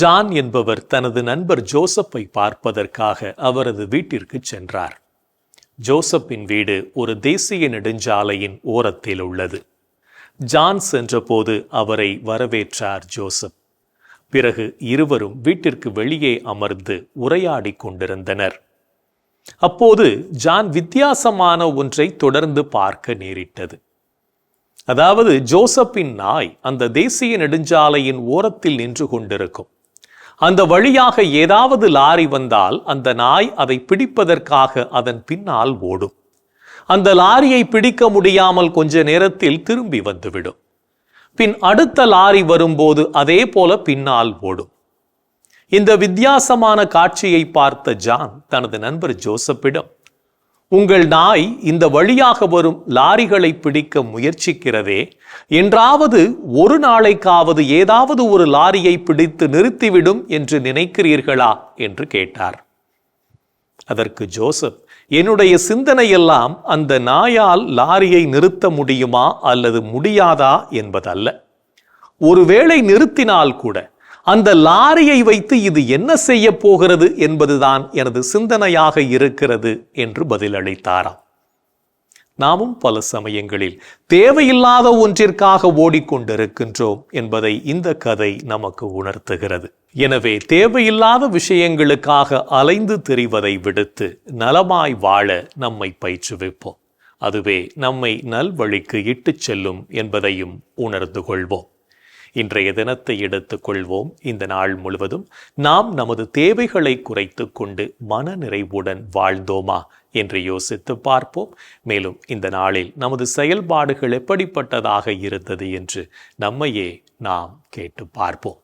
John என்பவர் தனது நண்பர் ஜோசப்பை பார்ப்பதற்காக அவரது வீட்டிற்கு சென்றார். ஜோசப்பின் வீடு ஒரு தேசிய நெடுஞ்சாலையின் ஓரத்தில் உள்ளது. ஜான் சென்றபோது அவரை வரவேற்றார் ஜோசப். பிறகு இருவரும் வீட்டிற்கு வெளியே அமர்ந்து உரையாடிக் கொண்டிருந்தனர். அப்போது ஜான் வித்தியாசமான ஒன்றை தொடர்ந்து பார்க்க நேரிட்டது. அதாவது ஜோசப்பின் நாய் அந்த தேசிய நெடுஞ்சாலையின் ஓரத்தில் நின்று கொண்டிருக்கும். அந்த வழியாக ஏதாவது லாரி வந்தால் அந்த நாய் அதை பிடிப்பதற்காக அதன் பின்னால் ஓடும். அந்த லாரியை பிடிக்க முடியாமல் கொஞ்ச நேரத்தில் திரும்பி வந்துவிடும். பின் அடுத்த லாரி வரும்போது அதே போல பின்னால் ஓடும். இந்த வித்தியாசமான காட்சியை பார்த்த ஜான் தனது நண்பர் ஜோசப்பிடம் உங்கள் நாய் இந்த வழியாக வரும் லாரிகளை பிடிக்க முயற்சிக்கிறதே. என்றாவது ஒரு நாளைக்காவது ஏதாவது ஒரு லாரியை பிடித்து நிறுத்திவிடும் என்று நினைக்கிறீர்களா? என்று கேட்டார். அதற்கு ஜோசப் என்னுடைய சிந்தனையெல்லாம் அந்த நாயால் லாரியை நிறுத்த முடியுமா அல்லது முடியாதா? என்பதல்ல. ஒருவேளை நிறுத்தினால் கூட அந்த லாரியை வைத்து இது என்ன செய்ய போகிறது என்பதுதான் எனது சிந்தனையாக இருக்கிறது என்று பதிலளித்தாராம். நாமும் பல சமயங்களில் தேவையில்லாத ஒன்றிற்காக ஓடிக்கொண்டிருக்கின்றோம் என்பதை இந்த கதை நமக்கு உணர்த்துகிறது. எனவே தேவையில்லாத விஷயங்களுக்காக அலைந்து திரிவதை விடுத்து நலமாய் வாழ நம்மை பயிற்றுவிப்போம். அதுவே நம்மை நல்வழிக்கு இட்டுச் செல்லும் என்பதையும் உணர்ந்து கொள்வோம். இன்றைய தினத்தை எடுத்துக்கொள்வோம் இந்த நாள் முழுவதும் நாம் நமது தேவைகளை குறைத்து கொண்டு மன நிறைவுடன் வாழ்ந்தோமா என்று யோசித்து பார்ப்போம். மேலும் இந்த நாளில் நமது செயல்பாடுகள் எப்படிப்பட்டதாக இருந்தது என்று நம்மையே நாம் கேட்டு பார்ப்போம்.